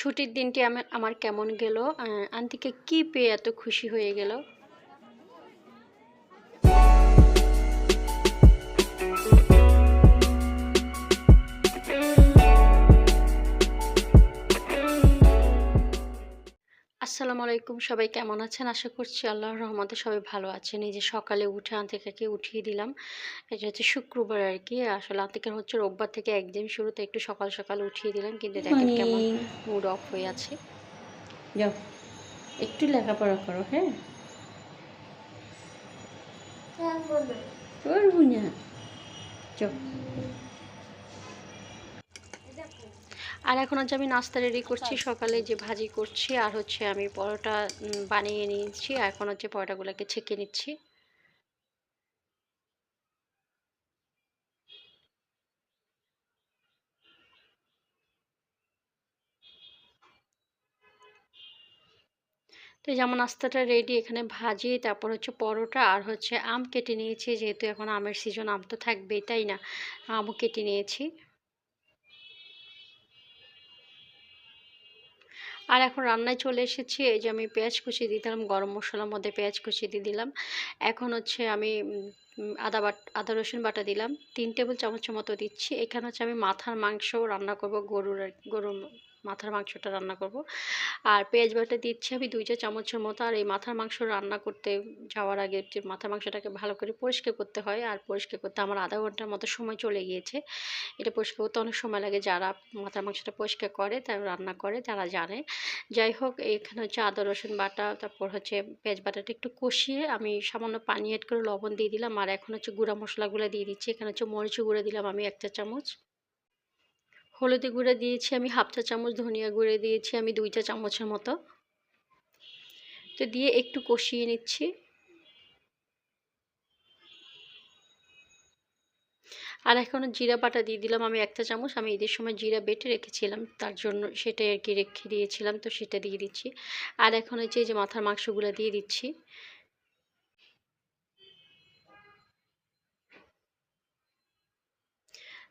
ছুটির দিনটি আমার আমার কেমন গেল? আন্তিকে কি পেয়ে এত খুশি হয়ে গেল? আলাইকুম। সবাই কেমন আছেন? আশা করছি আল্লাহর রহমতে সবাই ভালো আছেন। এই যে সকালে উঠে আন্তিকাকে উঠিয়ে দিলাম এটা হচ্ছে শুক্রবার আর কি। আসলে আন্তিকার হচ্ছে রোববার থেকে একদিন শুরুতে একটু সকাল সকাল উঠিয়ে দিলাম কিন্তু দেখেন কেমন মুড অফ হয়ে আছে। যাও একটু লেখাপড়া করো হ্যাঁ? করব না। আর এখন হচ্ছে আমি নাস্তা রেডি করছি সকালে যে ভাজি করছি আর হচ্ছে আমি পরোটা বানিয়ে নিয়েছি আর এখন হচ্ছে পরোটাগুলোকে ছেঁকে নিচ্ছি। তো যেমন নাস্তাটা রেডি এখানে ভাজি তারপর হচ্ছে পরোটা আর হচ্ছে আম কেটে নিয়েছি যেহেতু এখন আমের সিজন আম তো থাকবেই তাই না? আমও কেটে নিয়েছি। আর এখন রান্নায় চলে এসেছি, এই যে আমি পেঁয়াজ কুচি দিয়ে দিলাম, গরম মশলার মধ্যে পেঁয়াজ কুচি দিয়ে দিলাম। এখন হচ্ছে আমি আদা বাট, আদা রসুন বাটা দিলাম। তিন টেবিল চামচের মতো দিচ্ছি। এখানে হচ্ছে আমি মাথার মাংস রান্না করব, গরুর গরুর মাথার মাংসটা রান্না করব। আর পেঁয়াজ বাটা দিচ্ছি আমি দুই চা চামচের মতো। আর এই মাথার মাংস রান্না করতে যাওয়ার আগে যে মাথার মাংসটাকে ভালো করে পরিষ্কার করতে হয়। আর পরিষ্কার করতে আমার আধা ঘণ্টার মতো সময় চলে গিয়েছে। এটা পরিষ্কার করতে অনেক সময় লাগে। যারা মাথার মাংসটা পরিষ্কার করে, তারা রান্না করে, তারা জানে। যাই হোক, এখানে হচ্ছে আদা, রসুন বাটা, তারপর হচ্ছে পেঁয়াজ বাটাটা একটু কষিয়ে আমি সামান্য পানি অ্যাড করে লবণ দিয়ে দিলাম। আর এখন হচ্ছে গুঁড়া মশলাগুলো দিয়ে দিচ্ছি। এখানে হচ্ছে মরিচ গুঁড়ো দিলাম আমি এক চা চামচ। হলুদি গুঁড়ো দিয়েছি, আমি হাফ চা চামচ ধনিয়া গুঁড়ো দিয়েছি, আমি দুই চা চামচের মতো। তো দিয়ে একটু কষিয়ে নিচ্ছি। আর এখন জিরা বাটা দিয়ে দিলাম, আমি একটা চামচ, আমি ঈদের সময় জিরা বেটে রেখেছিলাম, তার জন্য সেটাই আর কি রেখে দিয়েছিলাম, তো সেটা দিয়ে দিচ্ছি। আর এখন হচ্ছে এই যে মাথার মাংসগুলো দিয়ে দিচ্ছি।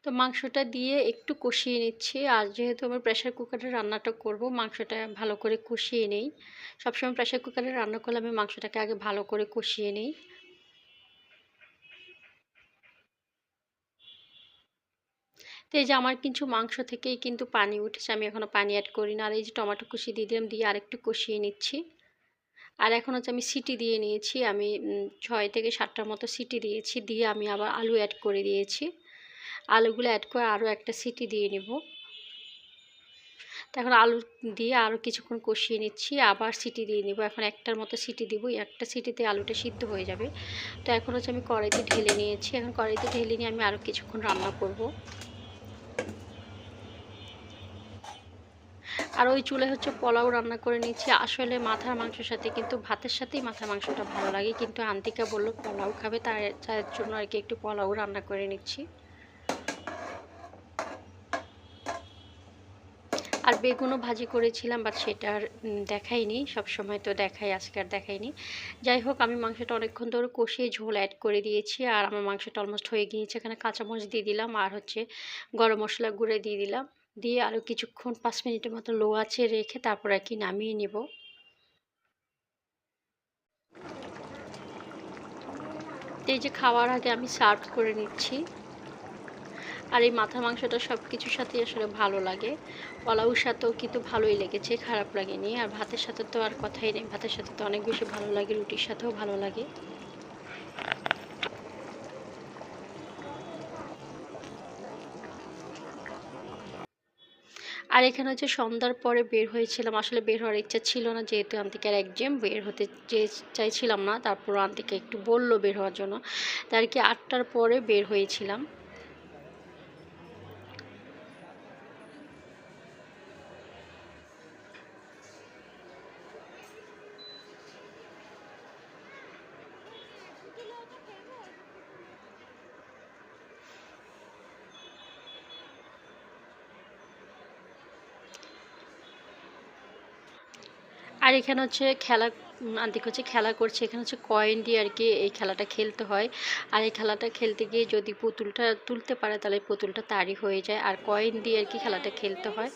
তো মাংসটা দিয়ে একটু কষিয়ে নিচ্ছি। আর যেহেতু আমি প্রেশার কুকারে রান্নাটা করব, মাংসটা ভালো করে কষিয়ে নেই। সবসময় প্রেশার কুকারে রান্না করলে আমি মাংসটাকে আগে ভালো করে কষিয়ে নিই। তো এই যে আমার কিছু মাংস থেকেই কিন্তু পানি উঠেছে, আমি এখনও পানি অ্যাড করি না আর এই যে টমেটো কুচি দিয়ে দিলাম, দিয়ে আরেকটু কষিয়ে নিচ্ছি। আর এখন হচ্ছে আমি সিটি দিয়ে নিয়েছি। আমি ছয় থেকে সাতটার মতো সিটি দিয়েছি, দিয়ে আমি আবার আলু অ্যাড করে দিয়েছি। আলুগুলো অ্যাড করে আরও একটা সিটি দিয়ে নিব। এখন আলু দিয়ে আরও কিছুক্ষণ কষিয়ে নিচ্ছি, আবার সিটি দিয়ে নিব। এখন একটার মতো সিটি দিব, একটা সিটিতে আলুটা সিদ্ধ হয়ে যাবে। তো এখন হচ্ছে আমি কড়াইতে ঢেলে নিয়েছি। এখন কড়াইতে ঢেলে নিয়ে আমি আরও কিছুক্ষণ রান্না করব। আর ওই চুলে হচ্ছে পোলাও রান্না করে নিচ্ছি আসলে মাথার মাংসের সাথে কিন্তু ভাতের সাথেই মাথার মাংসটা ভালো লাগে। কিন্তু আন্তিকা বলল, পোলাও খাবে তার জন্য আর কি একটু পোলাও রান্না করে নিচ্ছি। আর বেগুনও ভাজি করেছিলাম বাট সেটা আর দেখাইনি। সব সময় তো দেখাই, আজকে আর দেখাইনি। যাই হোক, আমি মাংসটা অনেকক্ষণ ধরে কষিয়ে ঝোল অ্যাড করে দিয়েছি, আর আমার মাংসটা অলমোস্ট হয়ে গিয়েছে। এখানে কাঁচামরিচ দিয়ে দিলাম, আর হচ্ছে গরম মশলা গুঁড়ে দিয়ে দিলাম। দিয়ে আরও কিছুক্ষণ পাঁচ মিনিটের মতো লো আছে রেখে তারপর আর কি নামিয়ে নেব। এই যে খাওয়ার আগে আমি সার্ভ করে নিচ্ছি। আর এই মাথা মাংসটা সব কিছুর সাথে আসলে ভালো লাগে। পোলাওর সাথেও কিন্তু ভালোই লেগেছে, খারাপ লাগেনি। আর ভাতের সাথে তো আর কথাই নেই। ভাতের সাথে তো অনেক বেশি ভালো লাগে, রুটির সাথেও ভালো লাগে। আর এখানে হচ্ছে সন্ধ্যার পরে বের হয়েছিলাম। আসলে বের হওয়ার ইচ্ছা ছিল না, যেহেতু আন্তিকার একজাম বের হতে চাইছিলাম না তারপর আন্তিকা একটু বলল বের হওয়ার জন্য। তার কি আটটার পরে বের হয়েছিলাম। আর এখানে হচ্ছে খেলা উম, আন্টিক হচ্ছে খেলা করছে। এখানে হচ্ছে কয়েন দিয়ে আর কি এই খেলাটা খেলতে হয়। আর এই খেলাটা খেলতে গিয়ে যদি পুতুলটা তুলতে পারে তাহলে পুতুলটা তারই হয়ে যায়। আর কয়েন দিয়ে আর কি খেলাটা খেলতে হয়।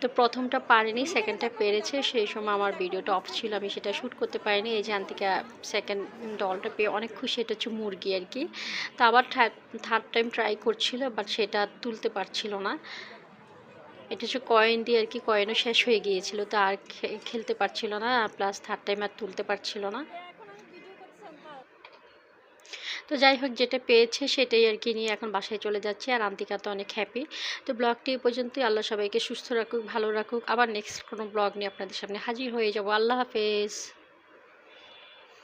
তো প্রথমটা পারেনি সেকেন্ডটা পেরেছে। সেই সময় আমার ভিডিওটা অফ ছিল আমি সেটা শ্যুট করতে পারিনি। এই যে আন্তিকা সেকেন্ড ডলটা পেয়ে অনেক খুশি এটা হচ্ছে মুরগি আর কি। তো আবার থার্ড টাইম ট্রাই করছিল বাট সেটা তুলতে পারছিল না। এটা হচ্ছে কয়েন দিয়ে আর কি কয়েনও শেষ হয়ে গিয়েছিল, তো আর খেলতে পারছিল না প্লাস থার্ড টাইম আর তুলতে পারছিল না। তো যাই হোক, যেটা পেয়েছে সেটাই আর কি নিয়ে এখন বাসায় চলে যাচ্ছে, আর আন্তিকা তো অনেক হ্যাপি তো ব্লগটি পর্যন্তই, আল্লাহ সবাইকে সুস্থ রাখুক, ভালো রাখুক। আবার নেক্সট কোনো ব্লগ নিয়ে আপনাদের সামনে হাজির হয়ে যাব। আল্লাহ হাফেজ।